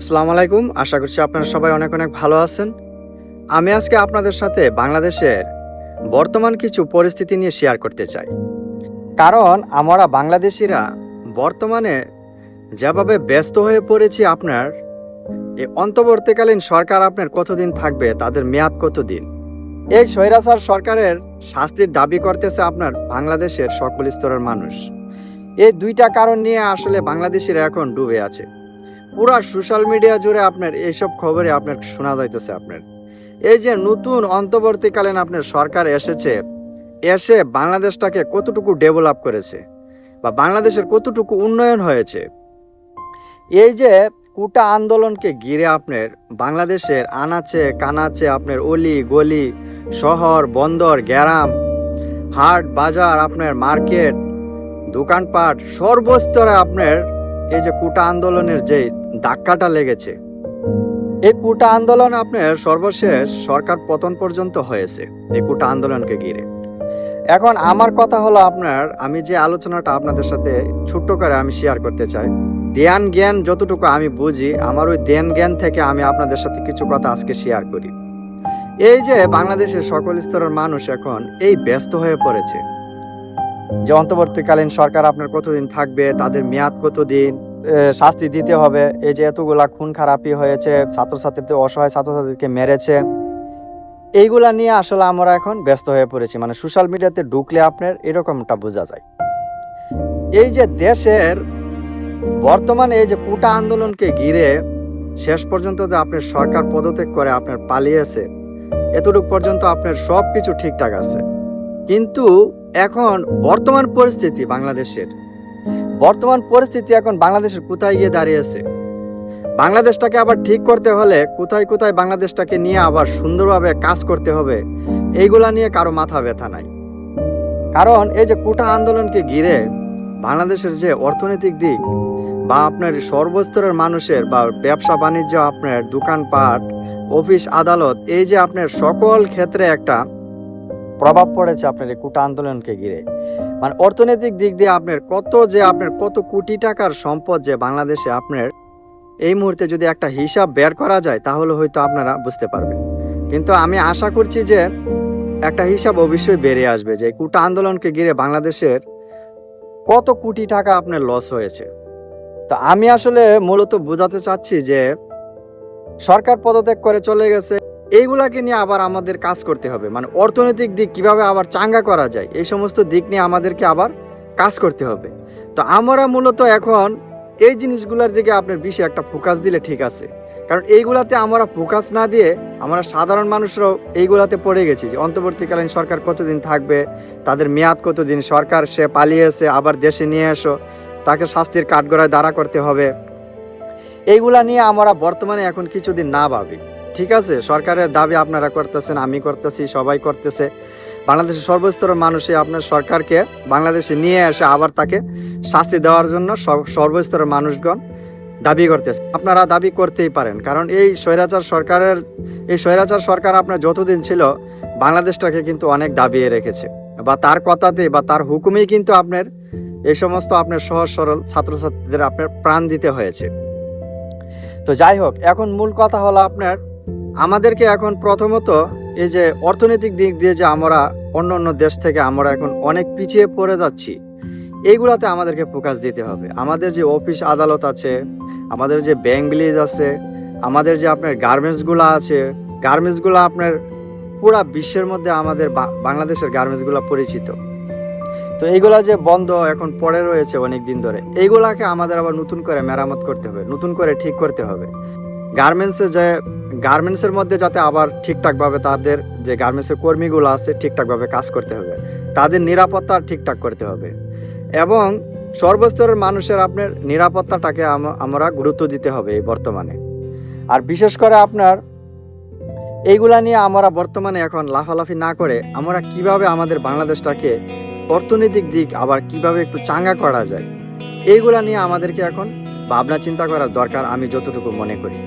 আসসালামু আলাইকুম। আশা করছি আপনারা সবাই অনেক অনেক ভালো আছেন। আমি আজকে আপনাদের সাথে বাংলাদেশের বর্তমান কিছু পরিস্থিতি নিয়ে শেয়ার করতে চাই। কারণ আমরা বাংলাদেশিরা বর্তমানে যেভাবে ব্যস্ত হয়ে পড়েছি আপনার এই অন্তর্বর্তীকালীন সরকার আপনার কতদিন থাকবে, তাদের মেয়াদ কতদিন? এই স্বৈরাচার সরকারের শাস্তির দাবি করতেছে আপনার বাংলাদেশের সকল স্তরের মানুষ। এই দুইটা কারণ নিয়ে আসলে বাংলাদেশিরা এখন ডুবে আছে। পুরা সোশ্যাল মিডিয়া জুড়ে আপনার এইসব খবরে আপনার শোনা যাইতেছে আপনার। এই যে নতুন অন্তর্বর্তীকালীন আপনার সরকার এসেছে, এসে বাংলাদেশটাকে কতটুকু ডেভেলপ করেছে বা বাংলাদেশের কতটুকু উন্নয়ন হয়েছে, এই যে কুটা আন্দোলনকে ঘিরে আপনার বাংলাদেশের আনাচে, কানাচে আপনার অলি, গলি, শহর, বন্দর গ্যারাম হাট, বাজার, আপনার মার্কেট, দোকানপাট, সর্বস্তরে আপনার এই যে কুটা আন্দোলনের যে ধাক্কাটা লেগেছে। এই কুটা আন্দোলন আপনার সর্বশেষ সরকার পতন পর্যন্ত হয়েছে, এই কুটা আন্দোলনকে ঘিরে। এখন আমার কথা হলো আপনার, আমি যে আলোচনাটা আপনাদের সাথে ছোট্ট করে আমি শেয়ার করতে চাই, ধ্যান জ্ঞান যতটুকু আমি বুঝি, আমার ওই ধ্যান জ্ঞান থেকে আমি আপনাদের সাথে কিছু কথা আজকে শেয়ার করি। এই যে বাংলাদেশের সকল স্তরের মানুষ এখন এই ব্যস্ত হয়ে পড়েছে। যে অন্তর্বর্তীকালীন সরকার আপনার কতদিন থাকবে, তাদের মেয়াদ কতদিন শাস্তি দিতে হবে। এই যে এতগুলা খুন খারাপি হয়েছে, ছাত্রছাত্রীদের অসহায় ছাত্রছাত্রীদেরকে মেরেছে। এইগুলা নিয়ে আসলে আমরা এখন ব্যস্ত হয়ে পড়েছি। মানে সোশ্যাল মিডিয়াতে ঢুকলে আপনার এরকমটা বোঝা যায়। এই যে দেশের বর্তমানে এই যে কুটা আন্দোলনকে ঘিরে শেষ পর্যন্ত যে আপনার সরকার পদত্যাগ করে আপনার পালিয়েছে, এতটুকু পর্যন্ত আপনার সব কিছু ঠিকঠাক আছে। কিন্তু এখন বর্তমান পরিস্থিতি বাংলাদেশের বর্তমান পরিস্থিতি এখন বাংলাদেশের কোথায় গিয়ে দাঁড়িয়েছে বাংলাদেশটাকে আবার ঠিক করতে হলে কোথায় কোথায় বাংলাদেশটাকে নিয়ে আবার সুন্দরভাবে কাজ করতে হবে, এইগুলা নিয়ে কারও মাথা ব্যথা নাই। কারণ এই যে কোটা আন্দোলনকে ঘিরে বাংলাদেশের যে অর্থনৈতিক দিক বা আপনার সর্বস্তরের মানুষের বা ব্যবসা বাণিজ্য, আপনার দোকানপাট, অফিস আদালত, এই যে আপনার সকল ক্ষেত্রে একটা প্রভাব পড়েছে আপনার এই কোটা আন্দোলনকে ঘিরে। মানে অর্থনৈতিক দিক দিয়ে আপনার কত যে আপনার কত কোটি টাকার সম্পদ যে বাংলাদেশে আপনার, এই মুহূর্তে যদি একটা হিসাব বের করা যায়, তাহলে হয়তো আপনারা বুঝতে পারবেন। কিন্তু আমি আশা করছি যে একটা হিসাব অবশ্যই বেরিয়ে আসবে যে কোটা আন্দোলনকে ঘিরে বাংলাদেশের কত কোটি টাকা আপনার লস হয়েছে। তো আমি আসলে মূলত বোঝাতে চাচ্ছি যে সরকার পদত্যাগ করে চলে গেছে। এইগুলাকে নিয়ে আবার আমাদের কাজ করতে হবে। মানে অর্থনৈতিক দিক কীভাবে আবার চাঙ্গা করা যায়, এই সমস্ত দিক নিয়ে আমাদেরকে আবার কাজ করতে হবে। তো আমরা মূলত এখন এই জিনিসগুলোর দিকে আপনার বেশি একটা ফোকাস দিলে ঠিক আছে। কারণ এইগুলাতে আমরা ফোকাস না দিয়ে আমরা সাধারণ মানুষরাও এইগুলাতে পড়ে গেছি যে অন্তর্বর্তীকালীন সরকার কতদিন থাকবে, তাদের মেয়াদ কতদিন, সরকার সে পালিয়েছে আবার দেশে নিয়ে এসো, তাকে শাস্তির কাঠগড়ায় দাঁড়া করতে হবে। এইগুলা নিয়ে আমরা বর্তমানে এখন কিছুদিন না ভাবি। ঠিক আছে, সরকারের দাবি আপনারা করতেছেন, আমি করতেছি, সবাই করতেছে। বাংলাদেশের সর্বস্তরের মানুষই আপনার সরকারকে বাংলাদেশে নিয়ে এসে আবার তাকে শাস্তি দেওয়ার জন্য সর্বস্তরের মানুষগণ দাবি করতেছে। আপনারা দাবি করতেই পারেন, কারণ এই স্বৈরাচার সরকারের, এই স্বৈরাচার সরকার আপনার যতদিন ছিল, বাংলাদেশটাকে কিন্তু অনেক দাবিয়ে রেখেছে। বা তার কথাতে বা তার হুকুমেই কিন্তু আপনার এই সমস্ত আপনার সহজ সরল ছাত্রছাত্রীদের আপনার প্রাণ দিতে হয়েছে। তো যাই হোক, এখন মূল কথা হলো আপনার আমাদেরকে এখন প্রথমত এই যে অর্থনৈতিক দিক দিয়ে যে আমরা অন্য অন্য দেশ থেকে আমরা এখন অনেক পিছিয়ে পড়ে যাচ্ছি, এইগুলাতে আমাদেরকে ফোকাস দিতে হবে। আমাদের যে অফিস আদালত আছে, আমাদের যে ব্যাংক ভিলেজ আছে, আমাদের যে আপনার গার্মেন্টসগুলো আছে গার্মেন্টসগুলো আপনার পুরা বিশ্বের মধ্যে আমাদের বাংলাদেশের গার্মেন্টসগুলো পরিচিত। তো এইগুলা যে বন্ধ এখন পড়ে রয়েছে অনেক দিন ধরে, এইগুলাকে আমাদের আবার নতুন করে মেরামত করতে হবে, নতুন করে ঠিক করতে হবে। গার্মেন্টসে যে গার্মেন্টসের মধ্যে যাতে আবার ঠিকঠাকভাবে তাদের যে গার্মেন্টসের কর্মীগুলো আছে, ঠিকঠাকভাবে কাজ করতে হবে। তাদের নিরাপত্তা ঠিকঠাক করতে হবে। এবং সর্বস্তরের মানুষের আপনার নিরাপত্তাটাকে আম- আমরা গুরুত্ব দিতে হবে এই বর্তমানে। আর বিশেষ করে আপনার, এইগুলা নিয়ে আমরা বর্তমানে এখন লাফালাফি না করে আমরা কীভাবে আমাদের বাংলাদেশটাকে অর্থনৈতিক দিক আবার কীভাবে একটু চাঙ্গা করা যায়, এইগুলা নিয়ে আমাদেরকে এখন ভাবনা চিন্তা করার দরকার আমি যতটুকু মনে করি।